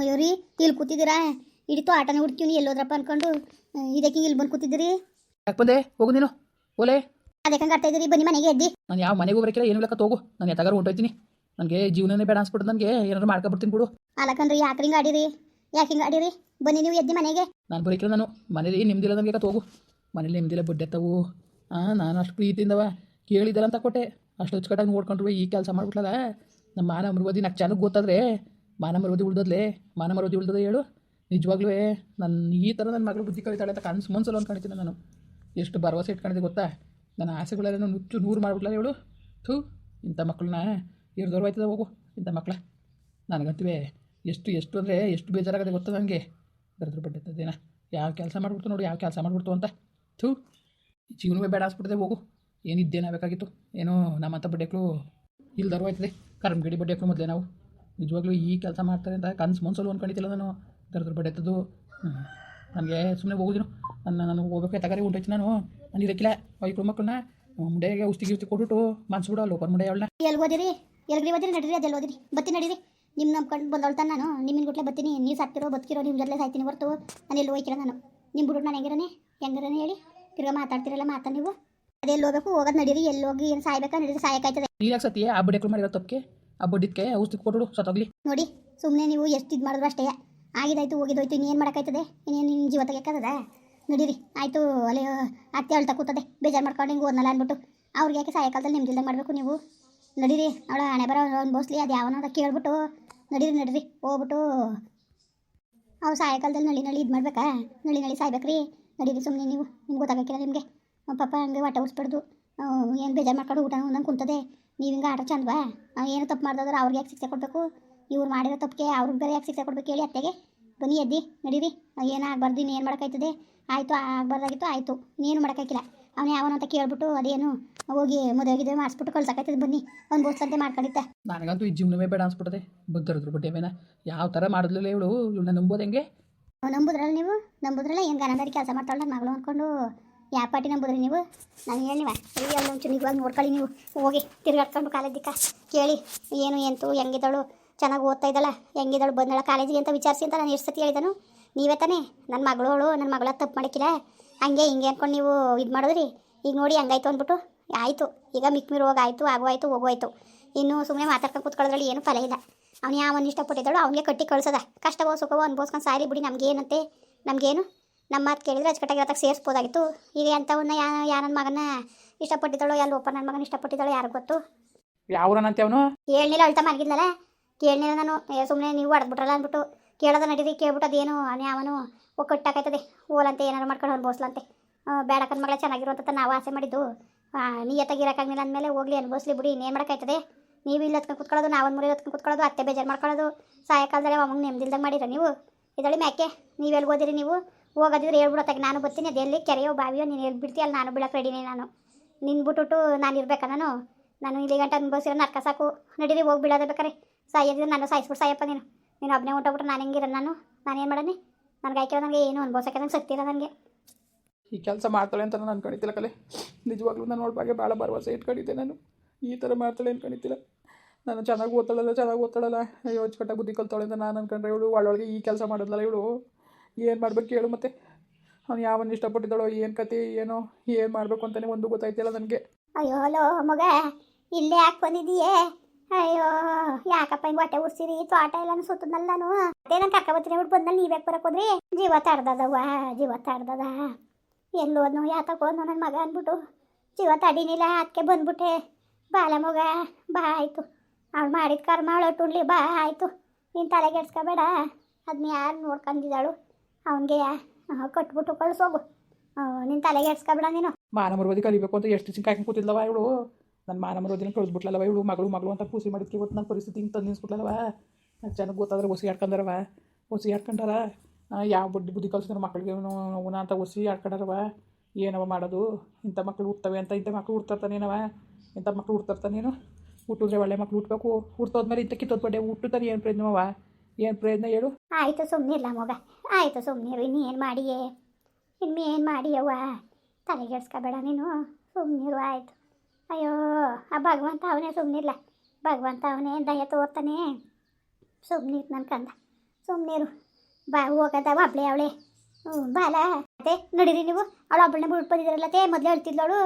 ಅಯ್ಯೋ ರೀ ಇಲ್ಲಿ ಕೂತಿದ್ದೀರಾ? ಇಡೀ ಆಟನೇ ಹುಡ್ತೀವಿ ಎಲ್ಲೋದ್ರಪ್ಪ ಅನ್ಕೊಂಡು. ಇದಕ್ಕೆ ಇಲ್ಲಿ ಬಂದು ಕೂತಿದ್ದೀರಿ? ಯಾಕೆ ಬಂದೆ? ಹೋಗು ನೀನು. ಓಲೆ. ಅದಕ್ಕೆ ಆಟ ಇದ್ದೀರಿ? ಬನ್ನಿ ಮನೆಗೆ ಎದ್ದಿ. ನಾನು ಯಾವ ಮನೆಗೆ ಹೋಗ್ಬೇಕಿಲ್ಲ ಏನು ಲೆಕ್ಕ ಹೋಗು ನಾನು ಎತ್ತಾಗಾರ ಹೊಂಟೋಯ್ತೀನಿ ನನಗೆ ಜೀವನನೇ ಬೇಡ ಅನ್ಸ್ಬಿಟ್ಟು ನನಗೆ. ಏನಾದ್ರು ಮಾಡ್ಕೊಬಿಡ್ತೀನಿ ಬಿಡು. ಅಲ್ಲಕಂದ್ರೆ ಯಾಕೆ ಹಿಂಗೆ ಆಡಿರಿ? ಯಾಕೆ ಹಿಂಗೆ ಆಡಿರಿ? ಬನ್ನಿ ನೀವು ಎದ್ದಿ ಮನೆಗೆ. ನಾನು ಬರೀಕಿಲ್ಲ ನಾನು. ಮನೇಲಿ ನಿಮ್ದಿಲ್ಲ ನನಗೆ ಹೋಗು ಮನೇಲಿ ನಿಮ್ದಿಲ್ಲ ಬಡ್ಡೆ ತವು ಹಾಂ ನಾನು ಅಷ್ಟು ಪ್ರೀತಿಯಿಂದವ ಕೇಳಿದ್ದಲ್ಲ ಅಂತ ಕೊಟ್ಟೆ. ಅಷ್ಟು ಅಚ್ಚುಕಟ್ಟಾಗಿ ನೋಡ್ಕೊಂಡ್ರು ಈ ಕೆಲಸ ಮಾಡ್ಬಿಟ್ಲಲ್ಲ ನಮ್ಮ ಮಾನ ಅಮೃವದಿ ನಾಲ್ಕು ಗೊತ್ತಾದ್ರೆ ಮಾನ ಮರುವದಿ ಉಳ್ದದ್ಲೆ? ಮಾನ ಮರುವದಿ ಉಳ್ದದ ಹೇಳು? ನಿಜವಾಗ್ಲೂ ನನ್ನ ಈ ಥರ ನನ್ನ ಮಗಳು ಬುದ್ಧಿ ಕಲಿತಾಳೆ ಅಂತ ಕನಸು ಮನ್ಸಲ್ಲ ಅಂದ್ಕೊಂಡಿದ್ದೀನಿ ನಾನು. ಎಷ್ಟು ಭರವಸೆ ಇಟ್ಕೊಂಡಿದ್ದೆ ಗೊತ್ತಾ? ನನ್ನ ಆಸೆಗಳೆಲ್ಲ ನುಚ್ಚು ನೂರು ಮಾಡ್ಬಿಟ್ಲಲ್ಲ ಹೇಳು? ಥೂ, ಇಂಥ ಮಕ್ಕಳನ್ನ ಇರ್ದವ್ರು ಆಯ್ತದ ಹೋಗು, ಇಂಥ ಮಕ್ಕಳ ನನಗಂತೀವಿ ಎಷ್ಟು ಎಷ್ಟು ಅಂದರೆ ಎಷ್ಟು ಬೇಜಾರಾಗದೆ ಗೊತ್ತದ ನನಗೆ ಬಡ್ಡೆತ್ತದೇನ ಯಾವ ಕೆಲಸ ಮಾಡಿಬಿಡ್ತು ನೋಡಿ, ಯಾವ ಕೆಲಸ ಮಾಡಿಬಿಡ್ತು ಅಂತ. ಥೂ, ಜೀವನವೇ ಬೇಡ ಅನ್ಸ್ಬಿಡ್ದೆ ಹೋಗು. ಏನಿದ್ದೇನಾಗಬೇಕಾಗಿತ್ತು ಏನೋ ನಮ್ಮಂಥ ಬಡ್ಡೆಗಳು ಇಲ್ಲಿ ಆಯ್ತದೆ ಕರ್ಮಗಿಡಿ ಬಡ್ಡೆಗಳು ಮೊದಲೇ ನಾವು. ನಿಜವಾಗ್ಲೂ ಈ ಕೆಲಸ ಮಾಡ್ತಾರೆ ಅಂತ ಕನ್ಸು ಮನ್ಸಲ್ಲಿ ಅನ್ಕೊಂಡಿದ್ದಿಲ್ಲ ನಾನು. ದರ್ದ್ರ ಬಡ್ಡೆತ್ತದು ನನಗೆ ಸುಮ್ಮನೆ ಹೋಗೋದಿನ ನನ್ನ ನಾನು ಹೋಗ್ಬೇಕು ತಗಾರಿ ಉಂಟೈತಿ ನಾನು. ನಾನು ಇದಕ್ಕಿಲ್ಲ. ಐಕ್ಳು ಮಕ್ಕಳನ್ನ ಮುಂಡೆಗೆ ಔಷಧಿ ಗಿಷ್ಟಿ ಕೊಟ್ಟು ಮನ್ಸು ಬಿಡೋ ಲೋಪರ್ ಮುಂಡೆ ಅವಳನ್ನ. ಎಲ್ಲಿ ಓದಿರಿ ಎಲ್ಲಿ ಓದಿರಿ ನಡೀರಿ ಅದೆಲ್ಲ ಓದಿರಿ ಬತ್ತಿ ನಡೀರಿ. ನಿಮ್ಮ ನಂಬ್ಕೊಂಡು ಬಂದವಳ್ತಾನೆ ನಾನು. ನಿಮ್ಮಿನ ಗುಟ್ಲೆ ಬತ್ತೀನಿ. ನೀವು ಸಾಕ್ತಿರೋ ಬದುಕಿರೋ ನಿಮ್ಮ ಜೊತೆ ಸಾಯ್ತೀನಿ ಹೊರತು. ನಾನು ಎಲ್ಲಿ ಹೋಯ್ಕಿಲ್ಲ ನಾನು? ನಿಮ್ಮ ಬುಡ್ರು ನಾನು ಹೆಂಗಿರನೆ? ಹೆಂಗಿರನೆ ಹೇಳಿ. ತಿರ್ಗಾ ಮಾತಾಡ್ತಿರಲ್ಲ ಮಾತಾ ನೀವು. ಅದೆಲ್ಲಿ ಹೋಗಬೇಕು? ಹೋಗೋದು ನಡೀರಿ. ಎಲ್ಲಿ ಹೋಗಿ ಏನು ಸಾಯ್ಬೇಕಾ? ನಡೀರಿ. ಸಾಯಕಾಯ್ತದೆ ನೀರಾಗ ಸತಿ ಆ ಬಿಡಕ್ಕೆ ಮಾಡಿರೋ ತಪ್ಪಿಗೆ? ಆ ಔಷಧಿ ಕೊಟ್ಬಿಡು, ಸತ್ತೋಗ್ಲಿ. ನೋಡಿ ಸುಮ್ಮನೆ ನೀವು ಎಷ್ಟು ಇದು ಮಾಡಿದ್ರು ಅಷ್ಟೇ. ಆಗಿದಾಯ್ತು ಹೋಗಿದೋಯ್ತು ಇನ್ನೇನು ಮಾಡೋಕ್ಕಾಯ್ತದೆ? ಇನ್ನೇನು ನಿಮ್ಮ ಜೀವ ತೆಗಿಯೋಕ್ಕದ ನಡೀರಿ, ಆಯಿತು ಅಲ್ಲಿ ಅತ್ತೆ ಅಳ್ತಾ ಕೂತದೆ. ಬೇಜಾರು ಮಾಡ್ಕೊಂಡು ಹಿಂಗೆ ಓದ್ನಲ್ಲ ಅಂದ್ಬಿಟ್ಟು ಅವ್ರಿಗೆ ಯಾಕೆ ಸಾಯಂಕಾಲದಲ್ಲಿ ನಿಮ್ದಿಲ್ದಂಗೆ ಮಾಡಬೇಕು ನೀವು? ನಡೀರಿ, ಅವಳ ಹಣೆ ಬರೋ ಅನ್ಭವಿಸ್ಲಿ ಅದು ಯಾವನ ಕೇಳ್ಬಿಟ್ಟು. ನಡೀರಿ ನಡೀರಿ, ಹೋಗ್ಬಿಟ್ಟು. ಅವ್ರು ಸಾಯಂಕಾಲದಲ್ಲಿ ನಳಿ ನಳಿ ಇದು ಮಾಡ್ಬೇಕಾ? ನಳಿ ನಳಿ ಸಾಯ್ಬೇಕ್ರಿ. ನಡೀರಿ ಸುಮ್ಮನೆ ನೀವು. ನಿಮ್ಗೆ ಗೊತ್ತಾಗಕ್ಕಿಲ್ಲ ನಿಮಗೆ. ಪಾಪ ಹಂಗೆ ಹೊಟ್ಟೆ ಉಡ್ಸ್ಬಿಡ್ದು ಏನು ಬೇಜಾರು ಮಾಡ್ಕೊಂಡು ಊಟ ಒಂದಂಗೆ ಕುಂತದೆ. ನೀವು ಹಿಂಗೆ ಆಟ ಚಂದವಾ ಏನು ತಪ್ಪು ಮಾಡ್ದಾದ್ರೆ ಅವ್ರಿಗೆ ಯಾಕೆ ಶಿಕ್ಷೆ ಕೊಡಬೇಕು? ಇವ್ರು ಮಾಡಿರೋ ತಪ್ಪಿಗೆ ಅವ್ರಿಗೆ ಬೇರೆ ಯಾಕೆ ಶಿಕ್ಷೆ ಕೊಡಬೇಕು ಹೇಳಿ ಅತ್ತೆಗೆ. ಬನ್ನಿ ಎದ್ದಿ ನಡೀರಿ. ಏನಾಗಬಾರ್ದು ಏನು ಮಾಡೋಕ್ಕಾಯ್ತದೆ? ಆಯಿತು ಆಗಬಾರ್ದಾಗಿತ್ತು ಆಯಿತು. ಇನ್ನೇನು ಮಾಡೋಕ್ಕಾಗಿಲ್ಲ ಅವನು ಯಾವನು ಅಂತ ಕೇಳ್ಬಿಟ್ಟು ಅದೇನು ಹೋಗಿ ಮದುವೆ ಗಿದುವೆ ಮಾಡಿಸ್ಬಿಟ್ಟು ಕಳ್ಸೋಕ್ಕಾಯ್ತದೆ ಬನ್ನಿ. ಅವ್ನು ಬೋಸ್ತಂತೆ ಮಾಡ್ಕೊಂಡಿದ್ದ. ನನಗಂತೂ ಈ ಜೀವನವೇ ಬೇಡ ಅನ್ಸ್ಬಿಟ್ಟದೆ. ಬಟ್ ಬಡ್ಡೆವೇನ ಯಾವ ಥರ ಮಾಡಿದ್ಲಿಲ್ಲ ಇವಳು? ಇವಳನ್ನ ನಂಬೋದು ಹೆಂಗೆ? ನಂಬುದ್ರಲ್ಲ ನೀವು? ನಂಬುದ್ರಲ್ಲ? ಏನು ಗನದಾರಿ ಕೆಲಸ ಮಾಡ್ತಾಳೆ ನನ್ನ ಮಗಳು ಅಂದ್ಕೊಂಡು ಯಾವ ಪಾಟಿ ನಂಬುದ್ರಿ ನೀವು? ನಾನು ಹೇಳಿವ ಅಲ್ಲಿ ಅಲ್ಲಿ ಒಂಚೂರು ನಿಜವಾಗಿ ನೋಡ್ಕೊಳ್ಳಿ ನೀವು. ಹೋಗಿ ತಿರುಗಾಡ್ಕೊಂಡು ಕಾಲೇಜಿಕ್ಕ. ಕೇಳಿ, ಏನು, ಎಂತು, ಹೆಂಗಿದ್ದಳು? ಚೆನ್ನಾಗಿ ಓದ್ತಾ ಇದ್ದಲ್ಲ ಹೆಂಗಿದ್ದಾಳು? ಬಂದಳ ಕಾಲೇಜಿಗೆ ಅಂತ ವಿಚಾರಿಸಿ ಅಂತ ನಾನು ಎಷ್ಟು ಸತಿ ಹೇಳಿದನು. ನೀವೇ ತಾನೇ? ನನ್ನ ಮಗಳೋಳು ನನ್ನ ಮಗಳ ತಪ್ಪು ಮಾಡಿಕಿಲ್ಲ? ಹಂಗೆ, ಹಿಂಗೆ ಅಂದ್ಕೊಂಡು ನೀವು ಇದು ಮಾಡಿದ್ರಿ? ಈಗ ನೋಡಿ ಹಂಗಾಯ್ತು ಅಂದ್ಬಿಟ್ಟು, ಆಯಿತು, ಈಗ ಮಿಕ್ಮಿರು ಹೋಗಿ ಆಯಿತು, ಆಗು ಆಯಿತು, ಹೋಗು ಆಯಿತು. ಇನ್ನು ಸುಮ್ಮನೆ ಮಾತಾಡ್ಕೊಂಡು ಕೂತ್ಕೊಳ್ಳೋದ್ರಲ್ಲಿ ಏನು ಫಲ ಇಲ್ಲ. ಅವ್ನು ಯಾವನ್ನ ಇಷ್ಟಪಟ್ಟಿದ್ದಾಳೋ ಅವನಿಗೆ ಕಟ್ಟಿ ಕಳ್ಸೋದ. ಕಷ್ಟವೋ ಸುಖವೋ ಅನ್ಭವಿಸ್ಕೊಂಡು ಸಾರಿ ಬಿಡಿ, ನಮಗೇನಂತೆ? ನಮಗೇನು? ನಮ್ಮ ಮಾತು ಕೇಳಿದ್ರೆ ಅಚ್ಚುಕಟ್ಟಾಗಿ ಸೇರಿಸ್ಬೋದಾಗಿತ್ತು. ಈಗ ಅಂಥವನ್ನ ಯಾ ಯಾ ನನ್ನ ಮಗನ ಇಷ್ಟಪಟ್ಟಿದ್ದಾಳೋ ಎಲ್ಲ ಒಪ್ಪ ನನ್ನ ಮಗನ ಇಷ್ಟಪಟ್ಟಿದ್ದಾಳೋ ಯಾರು ಗೊತ್ತು? ಯಾವ್ರನಂತೆ ಅವನು? ಕೇಳಲಿಲ್ಲ ಅಳ್ತಾ ಮಲಗಿದ್ನಲ್ಲ ಕೇಳಲಿಲ್ಲ ನಾನು. ಸುಮ್ಮನೆ ನೀವು ಹೊಡೆದ್ಬಿಟ್ರಲ್ಲ ಅಂದ್ಬಿಟ್ಟು ಕೇಳೋದ ನಡೀರಿ ಕೇಳ್ಬಿಟ್ಟು ಅದೇನು ಅವನು. ಯಾವನು ಒಕ್ಕಟ್ಟಾಕೈತದೆ ಓಲಂತೆ ಏನಾರು ಮಾಡ್ಕೊಂಡು ಅನ್ಭವಿಸ್ಲಂತೆ ಬೇಡಕ್ಕನ ಮಗಳ ಚೆನ್ನಾಗಿರುವಂತ ನಾವು ಆಸೆ ಮಾಡಿದ್ದು. ನೀ ನಿಯತ್ತಾಗಿರೋಕ್ಕಾಗಲಿಲ್ಲ ಅಂದಮೇಲೆ ಹೋಗ್ಲಿ ಅನ್ಭವಿಸ್ಲಿ ಬಿಡಿ ಇನ್ನೇನು ಮಾಡೋಕ್ಕಾಯ್ತದೆ? ನೀವು ಇಲ್ಲಿ ಹತ್ಕೊಂಡು ಕುತ್ಕೊಳ್ಳೋದು ನಾವೊಂದು ಮುರಿ ಹತ್ಕೊಂಡು ಕುತ್ಕೊಳ್ಳೋದು ಅತ್ತೆ ಬೇಜಾರು ಮಾಡ್ಕೊಳ್ಳೋದು. ಸಾಯಂಕಾಲದಲ್ಲಿ ಅವಂಗೆ ನೆಮ್ಮದಿಲ್ದಂಗೆ ಮಾಡಿರ ನೀವು? ಇದರಲ್ಲಿ ಮ್ಯಾಕೆ? ನೀವು ಎಲ್ಲಿ ಓದಿರಿ ನೀವು? ಹೋಗೋದಿದ್ರೆ ಹೇಳ್ಬಿಡತ್ತಾಗ, ನಾನು ಬರ್ತೀನಿ ಅದೆಲ್ಲಿ ಕೆರೆಯೋ ಬಾವಿಯೋ, ನೀನು ಹೇಳ್ಬಿಡ್ತೀಯ ಬಿಡ್ತೀಯ ಅಲ್ಲಿ ನಾನು ಬಿಡೋಕೆ ರೆಡಿನೇ ನಾನು ನಿನ್ನ ಬಿಟ್ಬಿಟ್ಟು ನಾನು ಇರ್ಬೇಕಾ ನಾನು? ನಾನು ಇಲ್ಲಿ ಗಂಟೆ ಅನ್ಭವಿಸಿರೋ ನರ್ಕ ಸಾಕು. ನಡೀರಿ, ಹೋಗಿ ಬಿಡೋದೇ ಬೇಕಾರೆ. ಸಾಯೋದಿದ್ರೆ ನಾನು ಸಾಯಿಸ್ಬಿಟ್ಟು ಸಾಯಪ್ಪ ನೀನು. ನೀನು ಒಬ್ಬನೇ ಹೊಂಟೋಗ್ಬಿಟ್ರೆ ನಾನು ಹೆಂಗಿರ ನಾನು? ನಾನೇನು ಮಾಡೀನಿ ನನಗೆ ಆಯ್ಕೆ ನನಗೆ ಏನು ಅನ್ಭವಿಸೋಕೆ ನಂಗೆ ಸತ್ತಿಲ್ಲ ನನಗೆ ಈ ಕೆಲಸ ಮಾಡ್ತಾಳೆ ಅಂತ ನಾನು ಅನ್ಕೊಂಡಿದ್ದಿಲ್ಲ ಕಲೆ. ನಿಜವಾಗ್ಲೂ ನಾನು ನೋಡ್ಬಾಗೆ ಭಾಳ ಭರವಸೆ ಇಟ್ಕೊಂಡಿದ್ದೆ ನಾನು. ಈ ಥರ ಮಾಡ್ತಾಳೆ ಅನ್ಕೊಂಡಿದ್ದಿಲ್ಲ. ನಾನು ಚೆನ್ನಾಗಿ ಓದ್ತಾಳಲ್ಲ ಚೆನ್ನಾಗಿ ಓದ್ತಾಳಲ್ಲ. ಅಯ್ಯೋ, ಅಚ್ಚುಕಟ್ಟಾಗಿ ಬುದ್ಧಿ ಕಲ್ತಾಳೆ ಅಂತ ನಾನು ಅನ್ಕೊಂಡ್ರೆ ಇವಳು ಒಳಗೆ ಈ ಕೆಲಸ ಮಾಡೋದಲ್ಲ ಇವಳು. ಏನು ಮಾಡ್ಬೇಕು ಹೇಳು ಮತ್ತೆ. ಅವ್ನು ಯಾವನ್ನ ಇಷ್ಟಪಟ್ಟಿದ್ದಾಳೋ, ಏನು ಕತೆ, ಏನೋ, ಏನು ಮಾಡಬೇಕು ಅಂತಲೇ ಒಂದು ಗೊತ್ತಾಯ್ತಿಲ್ಲ ನನಗೆ. ಅಯ್ಯೋ ಹಲೋ ಮಗ, ಇಲ್ಲೇ ಯಾಕೆ ಬಂದಿದೀಯೇ? ಅಯ್ಯೋ, ಯಾಕಪ್ಪ ಹಿಂಗೆ ಹೊಟ್ಟೆ ಉರ್ಸಿರಿ ತೋಟ ಎಲ್ಲ ಸುತ್ತದ್ನಲ್ಲ ನಾನು. ಅದೇ ನಾನು ಕರ್ಕ ಬರ್ತೀನಿ ಬಿಟ್ಟು ಬಂದಲ್ಲಿ ನೀವು ಯಾಕೆ ಬರಕ್ಕೆ ಹೋದ್ರಿ. ಜೀವ ತಡ್ದದವ್ವ, ಜೀವ ತಡ್ದದ. ಎಲ್ಲೋದ್ನು ಯಾತಕ್ಕೆ ಹೋದ್ನು ನನ್ನ ಮಗ ಅಂದ್ಬಿಟ್ಟು. ಜೀವ ತಡಿನಿಲ್ಲ ಅದಕ್ಕೆ ಬಂದ್ಬಿಟ್ಟೆ. ಬಾಲ ಮಗ, ಬಾ, ಆಯಿತು. ಅವಳು ಮಾಡಿದ ಕರ್ಮ ಅವಳು ಒಟ್ಟುಣ್ಲಿ ಬಾ, ಆಯಿತು. ನೀನು ತಲೆಗೆಡ್ಸ್ಕೊಬೇಡ ಅದನ್ನ ಯಾರು ನೋಡ್ಕೊಂಡಿದ್ದಾಳು ಅವನಿಗೆ ಕಟ್ಬಿಟ್ಟು ಕಳ್ಸೋಗು ನಿನ್ನ ತಲೆಗೆಡ್ಸ್ಕೊಬೇಡ ನೀನು ಮಾನ ಮರೋದಿ ಕಲಿಬೇಕು ಅಂತ ಎಷ್ಟು ದಿನ ಕಾಯ್ಕೊಂಡು ಕೂತಿದ್ಲವ ಇವಳು? ನನ್ನ ಮಾನ ಮರೋದಿನ ಇವಳು? ಮಗಳು ಮಗಳು ಅಂತ ಪೂಸಿ ಮಾಡಿದ್ಕೆ ಇವತ್ತು ನನ್ನ ಪರಿಸ್ಥಿತಿ ಹಿಂಗೆ ತಂದು నాకు ಚೆನ್ನಾಗಿ ಗೊತ್ತಾದ್ರೆ ಒಸಿ ಆಡ್ಕೊಂಡಾರವ ಒಸಿ ಆಡ್ಕೊಂಡಾರ ಯಾವ ಬುದ್ಧಿ ಬುದ್ಧಿ ಕಲ್ಸಿದ್ರು ಮಕ್ಕಳಿಗೆ ಅವನ ಅಂತ ಒಸಿ ಆಡ್ಕೊಂಡಾರವ ಏನವ ಮಾಡೋದು? ಇಂಥ ಮಕ್ಳು ಹುಡ್ತವೆ ಅಂತ ಇಂಥ ಮಕ್ಳು ಹುಡ್ತಾರ್ತಾನೇನವ ಇಂಥ ಮಕ್ಳು ಹುಡ್ತಾರ್ತಾನೇನು ಹುಟ್ಟಿದ್ರೆ ಒಳ್ಳೆ ಮಕ್ಳು ಹುಟ್ಟಬೇಕು ಹುಟ್ಟೋದ್ಮೇಲೆ ಇಂಥ ಕಿತ್ತೋದ್ ಬಡ್ಡೆ ಹುಟ್ಟುತ್ತಾನೆ ಏನು ಪ್ರಯತ್ನವ ಏನು ಪ್ರಯತ್ನ ಹೇಳು. ಆಯಿತು ಸುಮ್ಮನಿರ್ಲ ಮಗ. ಆಯಿತು ಸುಮ್ಮನಿರು ಇನ್ನೇನು ಮಾಡಿಯೇ? ಇನ್ನೇನು ಮಾಡಿಯವ್ವ? ತಲೆಗೆಡ್ಸ್ಕೊಬೇಡ ನೀನು. ಸುಮ್ಮನಿರು ಆಯಿತು. ಅಯ್ಯೋ ಆ ಭಗವಂತ ಅವನೇ ಸುಮ್ಮನಿರ್ಲ ಭಗವಂತ ಅವನೇ ದಯ ತೋರ್ತಾನೆ. ಸುಮ್ಮನಿರು ನನ್ನ ಕಂದ. ಸುಮ್ಮನೆ ಬಾ ಹೋಗದ ಒಬ್ಳೆ ಅವಳೆ. ಹ್ಞೂ ಬಾಲ ಅದೇ ನಡೀರಿ ನೀವು. ಅವಳು ಒಬ್ಬಳನ್ನ ಬಿಟ್ಟು ತೇ ಮೊದಲು ಹೇಳ್ತಿದ್ಲವಳು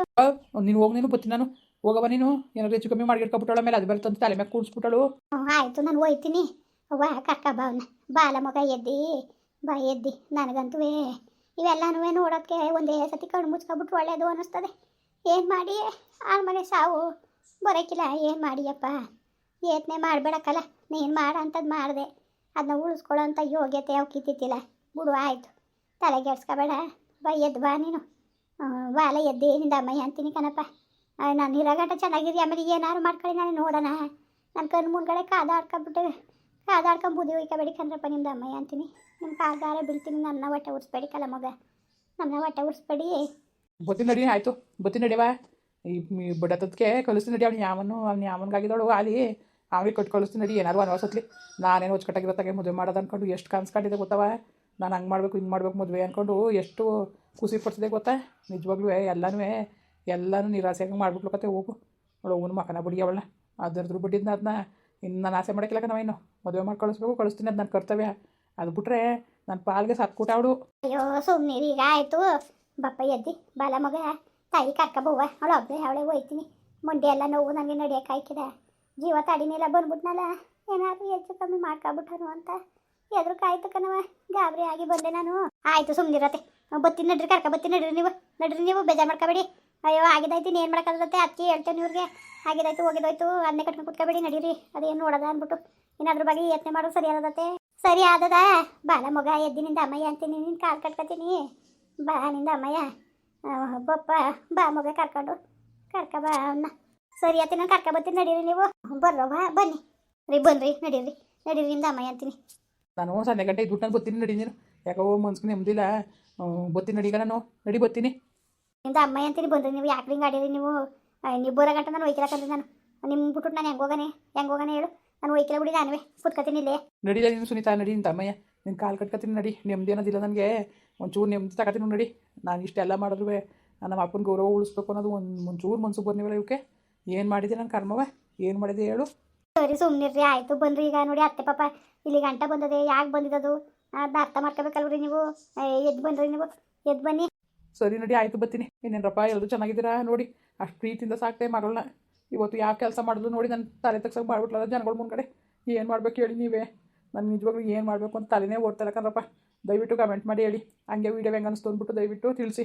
ನೀನು ಹೋಗಿ ನೀನು ಬತ್ತೀನಿ ನಾನು. ಹೋಗವ ನೀನು. ಏನಾದ್ರು ಹೆಚ್ಚು ಕಮ್ಮಿ ಮಾಡಿ ಇಟ್ಕೊಬಿಟ್ಟಳ ಮೇಲೆ ಅದು ಬರ್ತಂತ ತಲೆ ಮೇಲೆ ಕೂಡಿಸ್ಬಿಟ್ಟಳು. ಆಯಿತು ನಾನು ಹೋಯ್ತೀನಿ. ಅವ್ವ, ಕರ್ಕ ಬಾ ಅವನ್ನ ಬಾಲ ಮಗ, ಎದ್ದಿ. ಬಾ, ಎದ್ದಿ. ನನಗಂತೂ ಇವೆಲ್ಲನೂ ನೋಡೋಕ್ಕೆ ಒಂದೇ ಸತಿ ಕಣ್ಣು ಮುಚ್ಕೊಬಿಟ್ರು ಒಳ್ಳೇದು ಅನ್ನಿಸ್ತದೆ. ಏನು ಮಾಡಿ? ಮನೆ ಸಾವು. ಬರೋಕ್ಕಿಲ್ಲ ಏನು ಮಾಡಿಯಪ್ಪ? ಯತ್ನೆ ಮಾಡಬೇಡಕ್ಕಲ್ಲ. ನೀನು ಮಾಡ ಅಂಥದ್ದು ಮಾಡಿದೆ. ಅದನ್ನ ಉಳಿಸ್ಕೊಳ್ಳೋ ಅಂತ ಯೋಗ್ಯತೆ ಅವು ಕಿತ್ತಿತ್ತಿಲ್ಲ ಬಿಡು, ಆಯಿತು. ತಲೆಗೆಡ್ಸ್ಕೊಬೇಡ ಬಾ, ಎದ್ದು ಬಾ ನೀನು. ಬಾಲ ಎದ್ದು. ನಿಂದ ಅಮ್ಮಯ್ಯ ಅಂತೀನಿ ಕಣಪ್ಪ. ನಾನು ಇರೋಗಂಟ ಚೆನ್ನಾಗಿರಿ ಆಮೇಲೆ ಏನಾದ್ರು ಮಾಡ್ಕೊಳ್ಳಿ, ನಾನು ನೋಡೋಣ. ನನ್ನ ಕಣ್ಣು ಮುಂದ್ಗಡೆ ಕಾದಾಡ್ಕೊಂಬಿಟ್ಟು. ಕಾದಾಡ್ಕೊಂಡು ಬುದ್ಧಿ ಒಯ್ಕೊಬೇಡಿ ಕಂದ್ರಪ್ಪ ನಿಮ್ದು ಅಮ್ಮಯ್ಯ ಅಂತೀನಿ. ನಿಮ್ಮ ಕಾಲ್ಗಾರ ಬೀಳ್ತೀನಿ, ನನ್ನ ಹೊಟ್ಟೆ ಉರ್ಸ್ಬೇಡಿ ಕಲ ಮಗ. ನನ್ನ ಹೊಟ್ಟೆ ಉರ್ಸ್ಬೇಡಿ. ಬತ್ತೀನಿ ನಡಿ, ಆಯಿತು. ಬತ್ತೀನಿ ನಡಿಯವ ಈ ಬಡತದಕ್ಕೆ ಕಲಿಸ್ತೀನಿ ನಡಿ, ಅವ್ನು ಯಾವನು, ಅವ್ನು ಯಾವನ್ಗಾಗಿದ್ದಾಳು ಅಲ್ಲಿ ಅವನಿಗೆ ಕೊಟ್ಟು ಕಳಿಸ್ತೀನಿ ನಡಿ, ಏನಾರು ಅನ್ವಸತ್ಲಿ ನಾನೇನು ಹೊಚ್ಕಟ್ಟಾಗಿರತ್ತಾಗೆ, ಮದುವೆ ಮಾಡೋದು ಅಂದ್ಕೊಂಡು ಎಷ್ಟು ಕನ್ಸ್ಕೊಂಡಿದ್ದೆ ಗೊತ್ತವ? ನಾನು ಹಂಗೆ ಮಾಡಬೇಕು, ಹಿಂಗೆ ಮಾಡ್ಬೇಕು ಮದುವೆ ಅಂದ್ಕೊಂಡು ಎಷ್ಟು ಖುಷಿ ಪಡ್ತಿದ್ದೆ ಗೊತ್ತಾ? ನಿಜವಾಗ್ಲೂ ಎಲ್ಲನೂ ಎಲ್ಲನೂ ನಿರಾಸೆಯಾಗಿ ಮಾಡ್ಬಿಟ್ಲು ಕತೆ ಹೋಗು. ಅವಳು ಅವನು ಮಕನ ಬಿಡಿ ಅವಳನ್ನ ಅದರದ್ರ ಬಿಟ್ಟಿದ್ನ ಅದನ್ನ ಇನ್ನು ನಾನು ಆಸೆ ಮಾಡೋಕ್ಕಿಲ್ಲ ನಾವೇನು ಮದುವೆ ಮಾಡಿ ಕಳಿಸ್ಬೇಕು, ಕಳಿಸ್ತೀನಿ ಅದು ನನ್ನ ಕರ್ತವ್ಯ. ಅದು ಬಿಟ್ರೆ ನನ್ನ ಪಾಲ್ಗೆ ಸತ್ಕೂಟ ಅವಳು. ಅಯ್ಯೋ ಸುಮ್ಮನೆ ಈಗ ಆಯಿತು. ಬಪ್ಪ ಎದ್ದಿ, ಬಾಲ ಮಗ, ತಾಯಿ ಕರ್ಕೊಬೋವ ಅವಳು ಒಬ್ಬಳೆ ಅವಳೆ ಹೋಯ್ತೀನಿ ಮುಂದೆ ಎಲ್ಲ ನೋವು ನನಗೆ ನಡೆಯೋಕೆ ಜೀವ ತಡಿನೆಲ್ಲ ಬಂದ್ಬಿಟ್ನಲ್ಲ, ಏನಾದರೂ ಹೆಚ್ಚು ಕಮ್ಮಿ ಮಾಡ್ಕೊಬಿಟ್ಟನು ಅಂತ. ಎದ್ರು ಕಾಯ್ತು ಕಣವ ಗಾಬರಿ ಆಗಿ ಬಂದೆ ನಾನು. ಆಯಿತು ಸುಮ್ಮನಿರತ್ತೆ ಬತ್ತೀನಿ ನಡ್ರಿ ಕರ್ಕ ಬತ್ತಿ ನಡ್ರಿ ನೀವು. ನಡ್ರಿ ನೀವು, ಬೇಜಾರು ಮಾಡ್ಕೋಬೇಡಿ. ಅಯ್ಯೋ, ಆಗಿದಾಯ್ತು ಏನು ಮಾಡೋಕ್ಕಾಗತ್ತೆ? ಅದಕ್ಕೆ ಹೇಳ್ತೇನೆ ಇವ್ರಿಗೆ. ಆಗಿದಾಯ್ತು, ಹೋಗಿದೋಯ್ತು. ಅದನ್ನೇ ಕಟ್ಕೊಂಡು ಕುತ್ಕೋಬೇಡಿ, ನಡೀರಿ. ಅದೇನು ನೋಡೋದ ಅಂದ್ಬಿಟ್ಟು. ಇನ್ನು ಬಗ್ಗೆ ಯತ್ನೆ ಮಾಡೋದು ಸರಿ ಆದದತ್ತೆ. ಸರಿ ಆದದ. ಬಾಲ ಮಗ ಎದ್ದಿನಿಂದ ಅಮ್ಮಯ್ಯ ಅಂತೀನಿ. ನಿನ್ನ ಕಾಲು ಕಟ್ಕೊತೀನಿ. ಬಾ, ನಿಂದ ಅಮ್ಮಯ್ಯ. ಬಪ್ಪ, ಬಾ, ಮಗ ಕರ್ಕೊಂಡು. ಕರ್ಕ ಬಾ ಅವನ್ನ ಸರಿ ಆಯ್ತು, ನಾನು ಕರ್ಕ ಬರ್ತೀನಿ ನಡೀರಿ ನೀವು. ಬರ್ರೋ, ಬಾ, ಬನ್ನಿ. ರೀ, ಬನ್ರಿ, ನಡೀರಿ. ನಡೀರಿ, ನಿಂದ ಅಮ್ಮಯ್ಯ ಅಂತೀನಿ. ನಾನು ಸಂಜೆ ಗಂಟೆ ದುಡ್ಡು ನೀನು. ಯಾಕೋ ಮನ್ಸ್ಕೊಂಡು ನೆಮ್ಮದಿಲ್ಲ ಬತ್ತೀನಿ ನಡೀಗ ನಾನು. ನಡಿ ಬತ್ತೀನಿ ಇಂದ ಅಮ್ಮ ಅಂತೀನಿ ಬಂದ್ರಿ? ನೀವು ಯಾಕೆ ಹಿಂಗೆ ಆಡಿರಿ? ನೀವು ನೀವು ಬರೋ ಗಂಟೆ ನಾನು ಒಯ್ಕಿರಕಂದ್ರೆ ನಾನು. ನಿಮ್ಮ ಬಿಟ್ಬಿಟ್ಟು ನಾನು ಹೆಂಗೆ ಹೋಗಾನೆ? ಹೆಂಗೆ ಹೋಗಾನೆ ಹೇಳು. ನಾನು ಒಯ್ಕಿಲ್ಲ ಬಿಡಿ ನಾನುವೇ ಕುತ್ಕತೀನಿ ಇಲ್ಲೇ. ನಡಿಲ್ಲ ನೀನು ಸುನೀತಾ ನಡಿ ನಿಂತ ಅಮ್ಮಯ್ಯ. ನಿನ್ನ ಕಾಲು ಕಟ್ಕತೀನಿ ನಡಿ. ನೆಮ್ಮದಿ ಅನ್ನೋದಿಲ್ಲ ನನಗೆ. ಒಂಚೂರು ನೆಮ್ಮದಿ ತಗೋತೀನಿ ನಡಿ ನಾನು ಇಷ್ಟೆಲ್ಲ ಮಾಡಿದ್ರು ನಮ್ಮ ಅಪ್ಪನ ಗೌರವ ಉಳಿಸ್ಬೇಕು ಅನ್ನೋದು ಒಂದು ಒಂಚೂರು ಮನ್ಸು ಬಂದಿವಲ್ಲ ಇವಕ್ಕೆ. ಏನು ಮಾಡಿದೆ ನನ್ನ ಕರ್ಮವ? ಏನು ಮಾಡಿದೆ ಹೇಳು. ಸರಿ ಸುಮ್ಮನಿರ್ರಿ ಆಯಿತು. ಬಂದ್ರಿ ಈಗ ನೋಡಿ ಅತ್ತೆ ಪಾಪ. ಇಲ್ಲಿ ಗಂಟ ಬಂದದೆ ಯಾಕೆ ಬಂದಿದ್ದದು ಅರ್ಥ ಮಾಡ್ಕೋಬೇಕಲ್ರಿ ನೀವು. ಎದ್ದು ಬನ್ರಿ ನೀವು. ಎದ್ದು ಬನ್ನಿ. ಸರಿ ನಡಿ, ಆಯಿತು, ಬರ್ತೀನಿ. ಇನ್ನೇನಪ್ಪ ಎಲ್ಲರೂ ಚೆನ್ನಾಗಿದ್ದೀರಾ? ನೋಡಿ, ಅಷ್ಟು ಪ್ರೀತಿಯಿಂದ ಸಾಕ್ತೆ ಮಗಳನ್ನ. ಇವತ್ತು ಯಾವ ಕೆಲಸ ಮಾಡಿದ್ರು ನೋಡಿ ನನ್ನ ತಲೆ ತಗ್ಸಕ್ಕೆ ಮಾಡ್ಬಿಟ್ಲಲ್ಲ ಜನಗಳ ಮುಂದ್ಗಡೆ. ಏನು ಮಾಡ್ಬೇಕು ಹೇಳಿ ನೀವೇ. ನಾನು ನಿಜವಾಗ್ಲೂ ಏನು ಮಾಡಬೇಕು ಅಂತ ತಲೆನೇ ಓಡ್ತಾ ಕಣ್ರಪ್ಪ. ದಯವಿಟ್ಟು ಕಮೆಂಟ್ ಮಾಡಿ ಹೇಳಿ. ಹಂಗೆ ವೀಡಿಯೋ ಹೆಂಗೆ ಅನಿಸ್ತು ಅಂದ್ಬಿಟ್ಟು ದಯವಿಟ್ಟು ತಿಳಿಸಿ.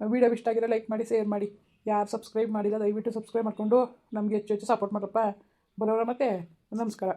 ವೀಡಿಯೋ ಇಷ್ಟ ಆಗಿರೋ ಲೈಕ್ ಮಾಡಿ ಶೇರ್ ಮಾಡಿ. ಯಾರು ಸಬ್ಸ್ಕ್ರೈಬ್ ಮಾಡಿಲ್ಲ, ದಯವಿಟ್ಟು ಸಬ್ಸ್ಕ್ರೈಬ್ ಮಾಡಿಕೊಂಡು ನಮಗೆ ಹೆಚ್ಚು ಹೆಚ್ಚು ಸಪೋರ್ಟ್ ಮಾಡಪ್ಪ ಬರೋರ ಮತ್ತೆ, ನಮಸ್ಕಾರ.